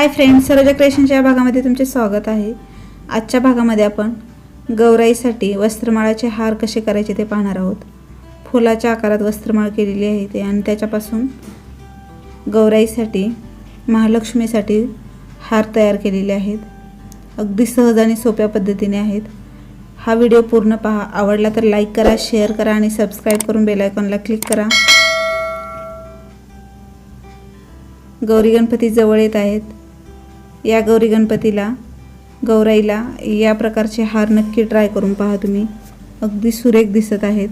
Hi friends Saroja क्रिएशनच्या या भागामध्ये तुमचे स्वागत आहे. आजच्या भागामध्ये आपण गौराईसाठी वस्त्रमाळाचे हार कसे करायचे ते पाहणार आहोत. फुलाच्या आकारात वस्त्रमाळ केलेली आहे ते आणि त्याच्यापासून गौराईसाठी महालक्ष्मीसाठी हार तयार केलेले आहेत. अगदी सहज आणि सोप्या पद्धतीने आहेत. हा व्हिडिओ पूर्ण पहा. आवडला तर लाईक करा शेअर करा आणि सबस्क्राईब करून बेलायकॉनला क्लिक करा. गौरी गणपती जवळ येत आहेत. या गौरी गणपतीला गौराईला या प्रकारचे हार नक्की ट्राय करून पहा तुम्ही. अगदी सुरेख दिसत आहेत.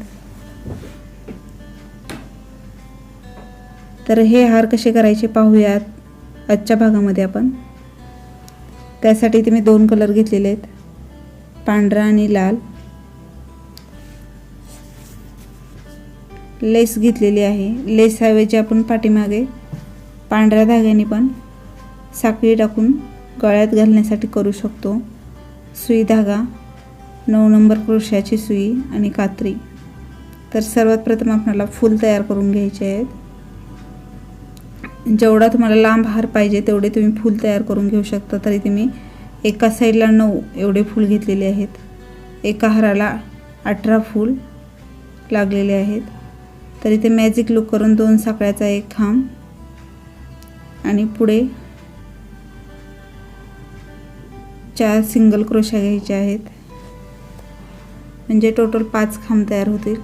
तर हे हार कसे करायचे पाहूयात आजच्या भागामध्ये आपण. त्यासाठी इथे मी दोन कलर घेतलेले आहेत. पांढरा आणि लाल. लेस घेतलेली आहे. लेसऐवजी आपण पाठीमागे पांढऱ्या धाग्याने पण साखळी टाकून गळ्यात घालण्यासाठी करू शकतो. सुई धागा नऊ नंबर क्रोशाची सुई आणि कात्री. तर सर्वात प्रथम आपल्याला फूल तयार करून घ्यायचे आहेत. जेवढा तुम्हाला लांब हार पाहिजे तेवढे तुम्ही फूल तयार करून घेऊ शकता. तरी तुम्ही एका साईडला नऊ एवढे फूल घेतलेले आहेत. एका हाराला अठरा फूल लागलेले आहेत. तर इथे मॅजिक लुक करून दोन साखळ्याचा एक खांब आणि पुढे चार सिंगल क्रोशा घ्यायच्या आहेत. म्हणजे टोटल पाच खांब तयार होतील.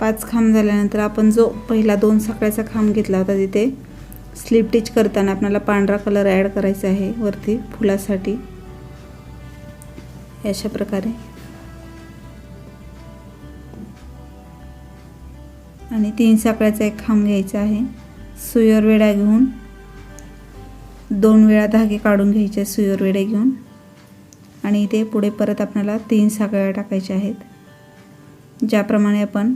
पाच खांब झाल्यानंतर आपण जो पहिला दोन साखळ्याचा खांब घेतला होता तिथे स्लीप टिच करताना आपल्याला पांढरा कलर ॲड करायचा आहे वरती फुलासाठी. अशा प्रकारे. आणि तीन साखळ्याचा एक खांब घ्यायचा आहे. सुईवर वेडा घेऊन दोन वेळा धागे काढून घ्यायचे सुईवर वेडे घेऊन. आणि इथे पुढे परत आपल्याला तीन साखळ्या टाकायच्या आहेत. ज्याप्रमाणे आपण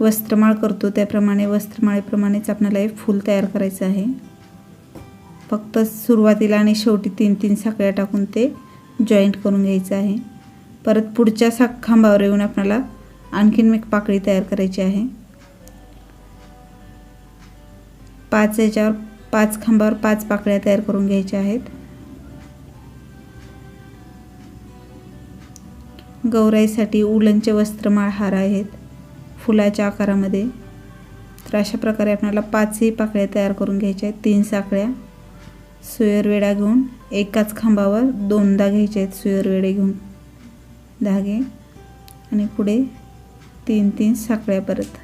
वस्त्रमाळ करतो त्याप्रमाणे वस्त्रमाळेप्रमाणेच आपल्याला हे फूल तयार करायचं आहे. फक्त सुरुवातीला आणि शेवटी तीन तीन साखळ्या टाकून ते जॉईंट करून घ्यायचं आहे. परत पुढच्या सा खांबावर येऊन आपल्याला आणखीन एक पाकळी तयार करायची आहे. पाच याच्यावर पाच खांबावर पाच पाकळ्या तयार करून घ्यायच्या आहेत. गौराईसाठी उलनचे वस्त्रमाळ हार आहेत फुलाच्या आकारामध्ये. तर अशा प्रकारे आपल्याला पाचही पाकळ्या तयार करून घ्यायच्या आहेत तीन साखळ्या. सुयरवेडा घेऊन एकाच खांबावर दोनदा घ्यायचे आहेत सुयरवेडे घेऊन. धागे. आणि पुढे तीन तीन साखळ्या परत.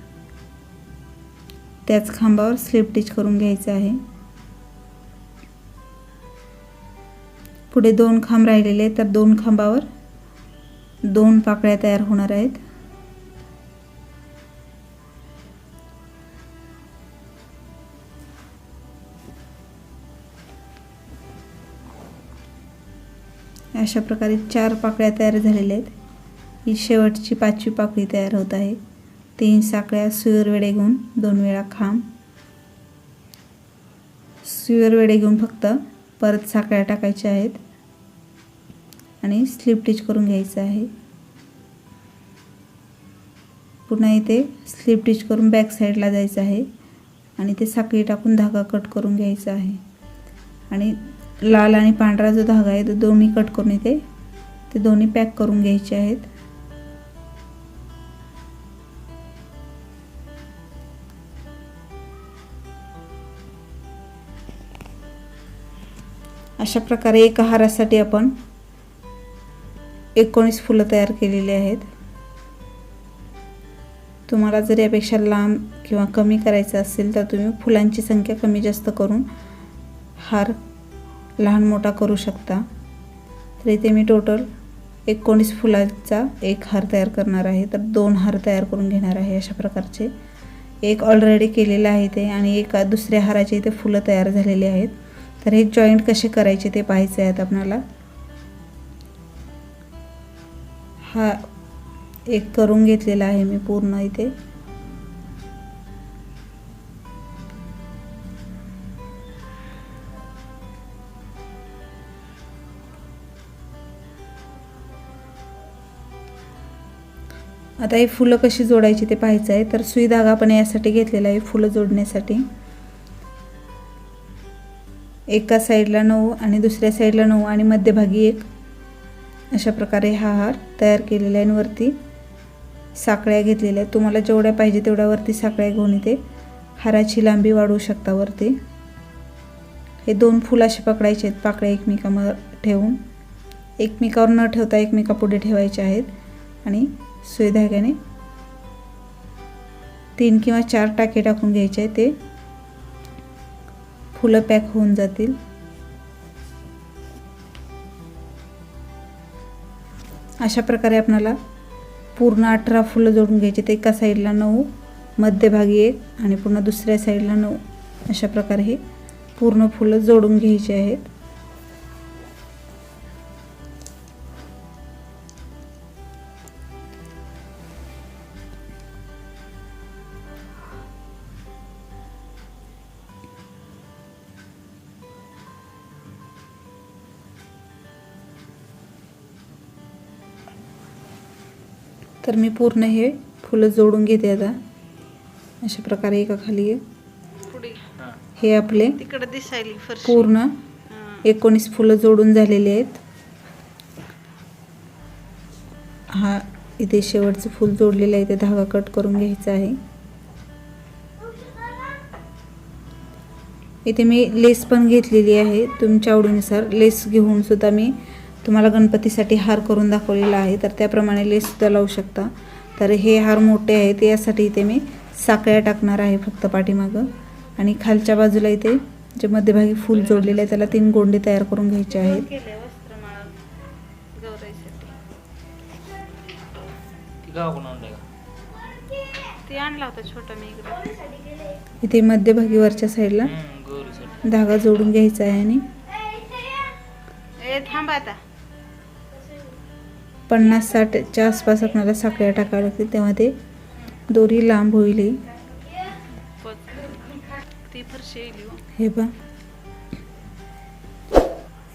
त्याच खांबावर स्लिप स्टिच करून घ्यायचं आहे. पुढे दोन खांब राहिलेले तर दोन खांबावर दोन पाकळ्या तयार होणार आहेत. अशा प्रकारे चार पाकळ्या तयार झालेल्या आहेत. ही शेवटची पाचवी पाकळी तयार होत आहे. तीन साकळ्या सुयरवेडे घेऊन दोन वेळा खांब सुयरवेडे घेऊन फक्त परत साकळ्या टाकायच्या आहेत आणि स्लिप टिच करून घ्यायचं आहे. पुन्हा इथे स्लिप टिच करून बॅक साईडला जायचं आहे आणि ते साखळी टाकून धागा कट करून घ्यायचा आहे. आणि लाल आणि पांढरा जो धागा आहे तो दोन्ही कट करून इथे ते दोन्ही पॅक करून घ्यायचे आहेत. अशा प्रकारे एका हारासाठी आपण एकोणीस फुलं तयार केलेली आहेत. तुम्हाला जर यापेक्षा लांब किंवा कमी करायचं असेल तर तुम्ही फुलांची संख्या कमी जास्त करून हार लहान मोठा करू शकता. तर इथे मी टोटल एकोणीस फुलांचा एक हार तयार करणार आहे. तर दोन हार तयार करून घेणार आहे अशा प्रकारचे. एक ऑलरेडी केलेलं आहे ते आणि एका दुसऱ्या हाराचे इथे फुलं तयार झालेली आहेत. तर हे जॉईंट कसे करायचे ते पाहायचे आहेत आपणाला. हा एक करून घेतलेला आहे मी पूर्ण इथे. आता हे फुलं कशी जोडायची ते पाहायचं आहे तर सुई धागा पण यासाठी घेतलेला आहे फुलं जोडण्यासाठी. एका साईडला नऊ आणि दुसऱ्या साईडला नऊ आणि मध्यभागी एक. अशा प्रकारे हा हार तयार केलेला आहे वरती साकळ्या घेतलेल्या आहेत. तुम्हाला जेवढ्या पाहिजे तेवढ्या वरती साकळ्या घेऊन इथे हाराची लांबी वाढवू शकता वरती. हे दोन फुलं असे पकडायचे आहेत पाकळ्या एकमेकांवर ठेवून. एकमेकावर न ठेवता एकमेका पुढे ठेवायचे आहेत आणि सुई धाग्याने तीन किंवा चार टाके टाकून घ्यायचे आहे ते. फुलं पॅक होऊन जातील. अशा प्रकारे आपणाला पूर्ण अठरा फुलं जोडून घ्यायचे ते एका साईडला नऊ मध्यभागी एक आणि पुन्हा दुसऱ्या साईडला नऊ. अशा प्रकारे हे पूर्ण फुलं जोडून घ्यायची आहेत. तर मी पूर्ण हे फुलं जोडून घेते आता. अशा प्रकारे एका खाली हे. आपले तिकडे दिसायली फरशी. पूर्ण. एकोणीस फुलं जोडून झालेले आहेत. हा इथे शेवटचं फूल जोडलेलं आहे ते धागा कट करून घ्यायचा आहे. इथे मी लेस पण घेतलेली आहे तुमच्या आवडीनुसार लेस घेऊन सुद्धा मी तुम्हाला गणपतीसाठी हार करून दाखवलेला आहे तर त्याप्रमाणे लेस सुद्धा लावू शकता. तर हे हार मोठे आहेत यासाठी इथे मी साकळ्या टाकणार आहे फक्त पाठीमागं. आणि खालच्या बाजूला इथे जे मध्यभागी फूल जोडलेलं आहे त्याला तीन गोंडे तयार करून घ्यायचे आहेत. इथे मध्यभागी वरच्या साईडला धागा जोडून घ्यायचा आहे आणि ए थांब आता. पन्नास साठच्या आसपास आपल्याला साखळ्या टाकाव्या लागतील तेव्हा ते दोरी लांब होईल ही. हो. पहा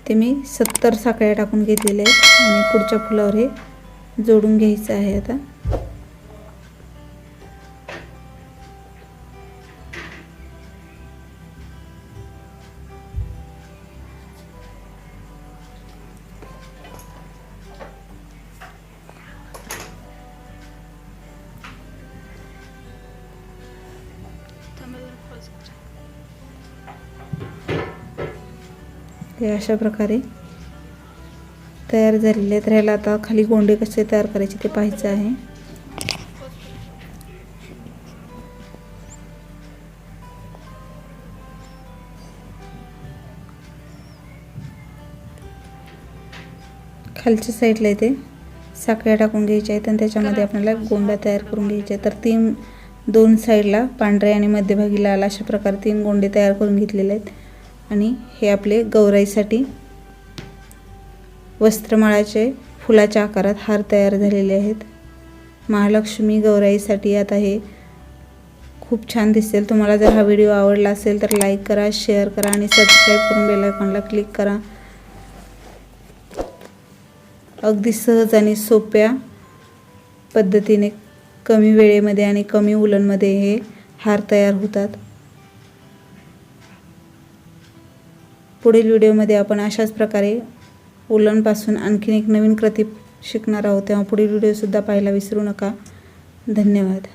ते मी सत्तर साखळ्या टाकून घेतलेल्या आहेत आणि पुढच्या फुलावर हे जोडून घ्यायचं आहे आता हे अशा प्रकारे तयार झालेले आहेत. राहिला आता खाली गोंडे कसे तयार करायचे ते पाहायचं आहे. खालच्या साईडला इथे साखळ्या टाकून घ्यायच्या आहेत आणि त्याच्यामध्ये आपल्याला गोंडा तयार करून घ्यायचे आहेत. तर तीन दोन साईडला पांढऱ्या आणि मध्यभागी लाल अशा प्रकारे तीन गोंडे तयार करून घेतलेले आहेत. आणि हे आपले गौराईसाठी वस्त्रमाळाचे फुलाच्या आकारात हार तयार झालेले आहेत. महालक्ष्मी गौराईसाठी आता हे खूप छान दिसेल. तुम्हाला जर हा व्हिडिओ आवडला असेल तर लाईक करा शेअर करा आणि सबस्क्राईब करून बेलायकॉनला क्लिक करा. अगदी सहज आणि सोप्या पद्धतीने कमी वेळेमध्ये आणि कमी उलनमध्ये हे हार तयार होतात. पुढील व्हिडिओमध्ये आपण अशाच प्रकारे उलनपासून आणखीन एक नवीन कृती शिकणार आहोत. तेव्हा पुढील व्हिडिओसुद्धा पाहायला विसरू नका. धन्यवाद.